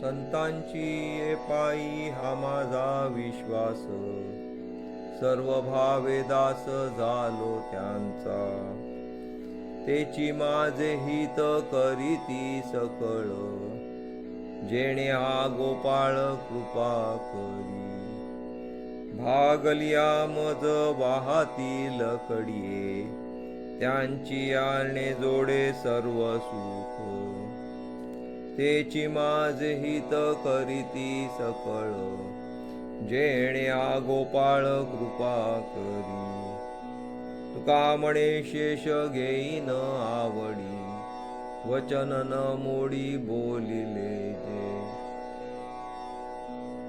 संतांची ये पायी हा माझा विश्वास. सर्व भावे दास झालो त्यांचा. तेची माझे हित करीती सकळ. जेणे हा गोपाळ कृपा करी. भागलिया मज वाहती लकडिये. त्यांची आणे जोडे सर्व सुख. तेची माझ हित करीती सकळ. जेणे आ गोपाळ कृपा करी. तुका म्हणे शेष घेईन आवडी. वचन न मोडी बोलिले जे.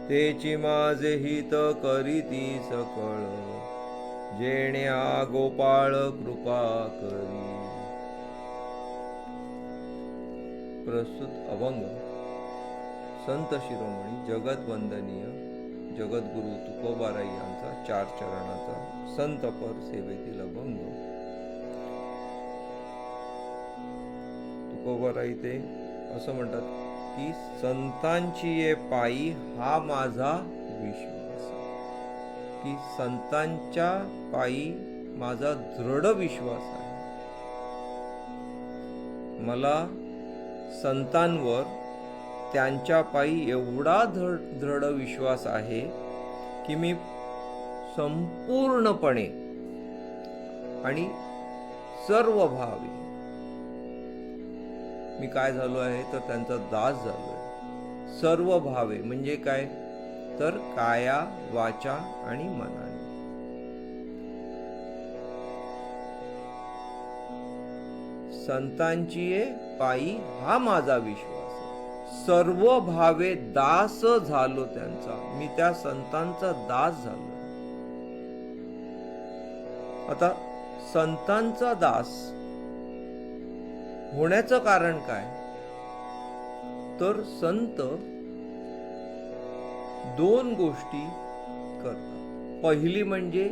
तेची माझ हित करीती सकळ. जेणे आ गोपाळ कृपा करी. प्रस्तुत अभंग. संत शिरोमणी जगत वंदनीय जगद्गुरु तुकोबाराई यांचा चार चरणाचा संतपर सेवेतील अभंग. तुकोबाराई ते असं म्हणतात की संतांची ये पायी हा माझा विश्वास की संतांच्या पायी माझा दृढ विश्वास आहे. मला संतांवर त्यांच्या पायी एवढा दृढ दृढ विश्वास आहे की मी संपूर्णपणे आणि सर्व भावी मी काय झालो आहे? तर त्यांचा दास झालो आहे. सर्व भावे म्हणजे काय? तर काया वाचा आणि मना संतांची पायी हा माझा विश्वास सर्व भावे दास झालो त्यांचा. मी त्या संतांचा दास झालो. आता संतांचा दास होण्याचं कारण काय? तर संत दोन गोष्टी करतात. पहिली म्हणजे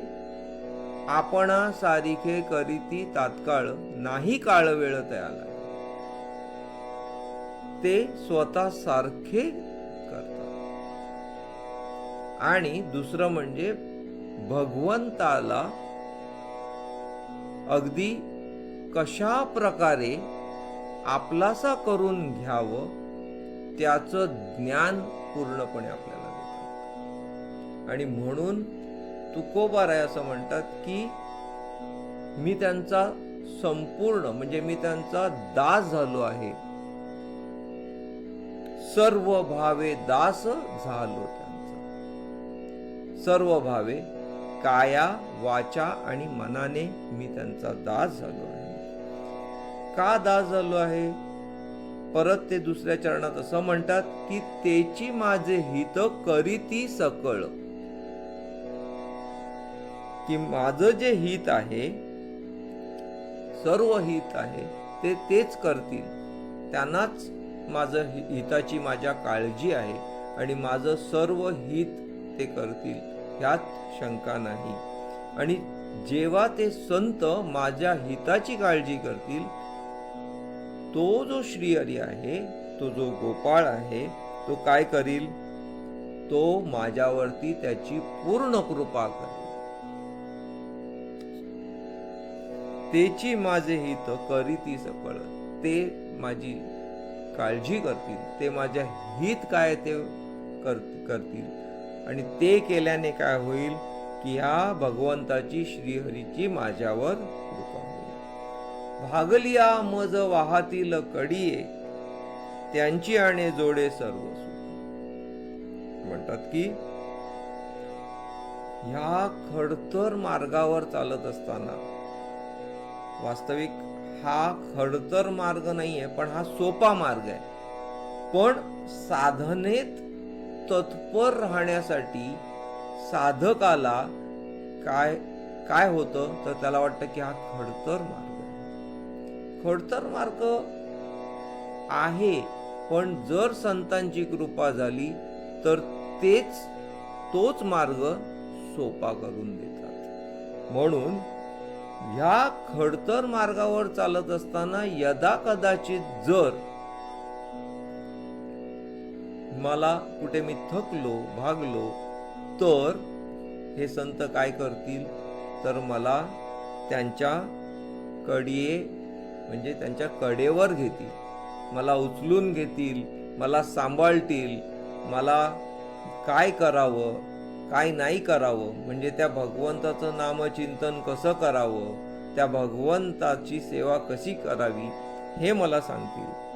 आपणा सारिखे करीती तात्काळ नाही काळ वेळ त्याला. ते स्वतः सारखे करतात. आणि दुसरं म्हणजे भगवंताला अगदी कशा प्रकारे आपलासा करून घ्यावं त्याचं ज्ञान पूर्णपणे आपल्याला देतात. आणि म्हणून तुकोबाराय असं म्हणतात की मी त्यांचा संपूर्ण म्हणजे मी त्यांचा दास झालो आहे. सर्व भावे दास झालो त्यांचा. सर्व भावे काया वाचा आणि मनाने मी त्यांचा दास झालो आहे. का दास झालो आहे? परत ते दुसऱ्या चरणात असं म्हणतात की तेची माझे हित करीती सकळ. की माझं जे हित आहे सर्व हित आहे ते तेच करतील. त्यांनाच माझं हिताची माझ्या काळजी आहे आणि माझं सर्व हित ते करतील ह्यात शंका नाही. आणि जेव्हा ते संत माझ्या हिताची काळजी करतील तो जो श्रीहरी आहे तो जो गोपाळ आहे तो काय करील? तो माझ्यावरती त्याची पूर्ण कृपा करेल. तेची माझे हित करीती सकळ. ते माझी काळजी करतील. ते माझ्या हित काय ते कर करतील. आणि ते केल्याने काय होईल? की ह्या भगवंताची श्रीहरीची माझ्यावर कृपा होईल. भागलिया मज वाहतील कडिये. त्यांची आणि जोडे सर्व म्हणतात की ह्या खडतर मार्गावर चालत असताना वास्तविक हा खडतर मार्ग नाहीये पण हा सोपा मार्ग आहे. पण साधनेत तत्पर राहण्यासाठी साधकाला काय काय होतं? तर त्याला वाटतं की हा खडतर मार्ग आहे. खडतर मार्ग आहे पण जर संतांची कृपा झाली तर तेच तोच मार्ग सोपा करून देतात. म्हणून ह्या खडतर मार्गावर चालत असताना यदा कदाचित जर मला कुठे मी थकलो भागलो तर हे संत काय करतील? तर मला त्यांच्या कडिये म्हणजे त्यांच्या कडेवर घेतील. मला उचलून घेतील मला सांभाळतील मला काय करावं? काय नाही करावं. म्हणजे त्या भगवंताचं नामचिंतन कसं करावं? त्या भगवंताची सेवा कशी करावी? हे मला सांगतील.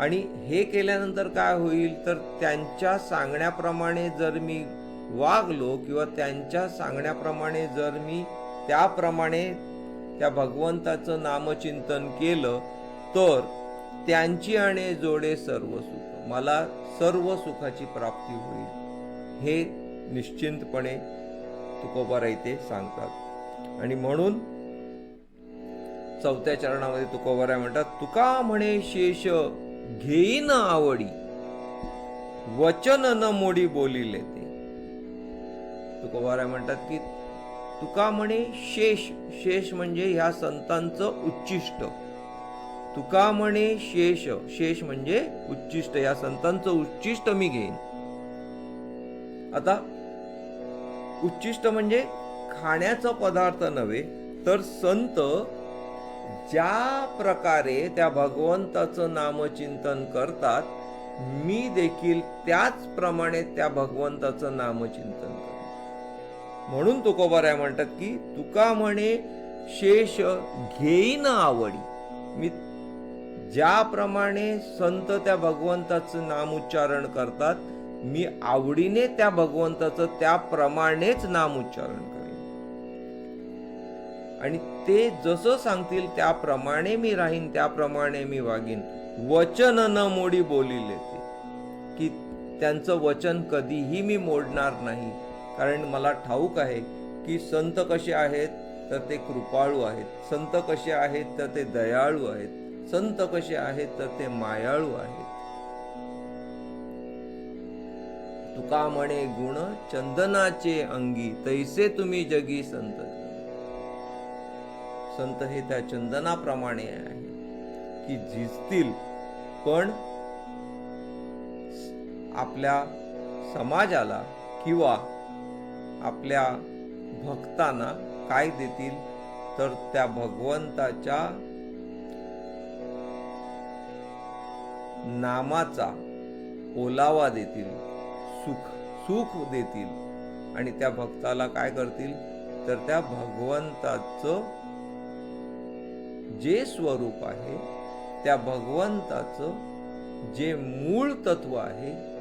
आणि हे केल्यानंतर काय होईल? तर त्यांच्या सांगण्याप्रमाणे जर मी वागलो किंवा त्यांच्या सांगण्याप्रमाणे जर मी त्याप्रमाणे त्या भगवंताचं नामचिंतन केलं तर त्यांची आणि जोडे सर्व सुख. मला सर्व सुखाची प्राप्ती होईल. हे निश्चिंतपणे तुकोबारा इथे सांगतात. आणि म्हणून चौथ्या चरणामध्ये तुकोबारा म्हणतात तुका म्हणे शेष घेईन आवडी वचन न मोडी बोलिले ते. तुकोबारा म्हणतात की तुका म्हणे शेष शेष म्हणजे ह्या संतांचं उच्चिष्ट. तुका म्हणे शेष शेष म्हणजे उच्चिष्ट या संतांचं उच्चिष्ट मी घेईन. आता उच्चिष्ट म्हणजे खाण्याचा पदार्थ नव्हे तर संत ज्या प्रकारे त्या भगवंताचं नामचिंतन करतात मी देखील त्याचप्रमाणे त्या भगवंताचं नामचिंतन करतो. म्हणून तुकोबाराय म्हणतात की तुका म्हणे शेष घेईन आवडी. मी ज्याप्रमाणे संत त्या भगवंताचं नामोच्चारण करतात मी आवडीने त्या भगवंताचं त्याप्रमाणेच नाम उच्चारण करेन. आणि ते जसं सांगतील त्याप्रमाणे मी राहीन त्याप्रमाणे मी वागीन. वचन न मोडी बोलिले ते. की त्यांचं वचन कधीही मी मोडणार नाही. कारण मला ठाऊक आहे की संत कसे आहेत तर ते कृपाळू आहेत. संत कसे आहेत तर ते दयाळू आहेत. संत कसे आहेत तर ते मायाळू आहेत. तुका म्हणे गुण चंदनाचे अंगी तैसे तुम्ही जगी संत. संत हे त्या चंदनाप्रमाणे आहे की झिजतील पण आपल्या समाजाला किंवा आपल्या भक्तांना काय देतील तर त्या भगवंताच्या नामाचा ओलावा देतील. सुख सुख देतील. आणि त्या भक्ताला काय करतील? तर त्या भगवंताचं जे स्वरूप आहे त्या भगवंताचं जे मूळ तत्व आहे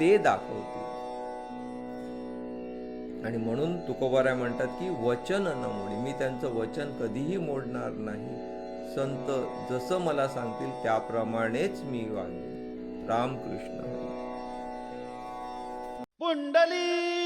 ते दाखवतील. आणि म्हणून तुकोबाऱ्या म्हणतात की वचन न मोडी. मी त्यांचं वचन कधीही मोडणार नाही. संत जसं मला सांगतील त्याप्रमाणेच मी वागेन. रामकृष्ण. ಕುಂಡಲೀ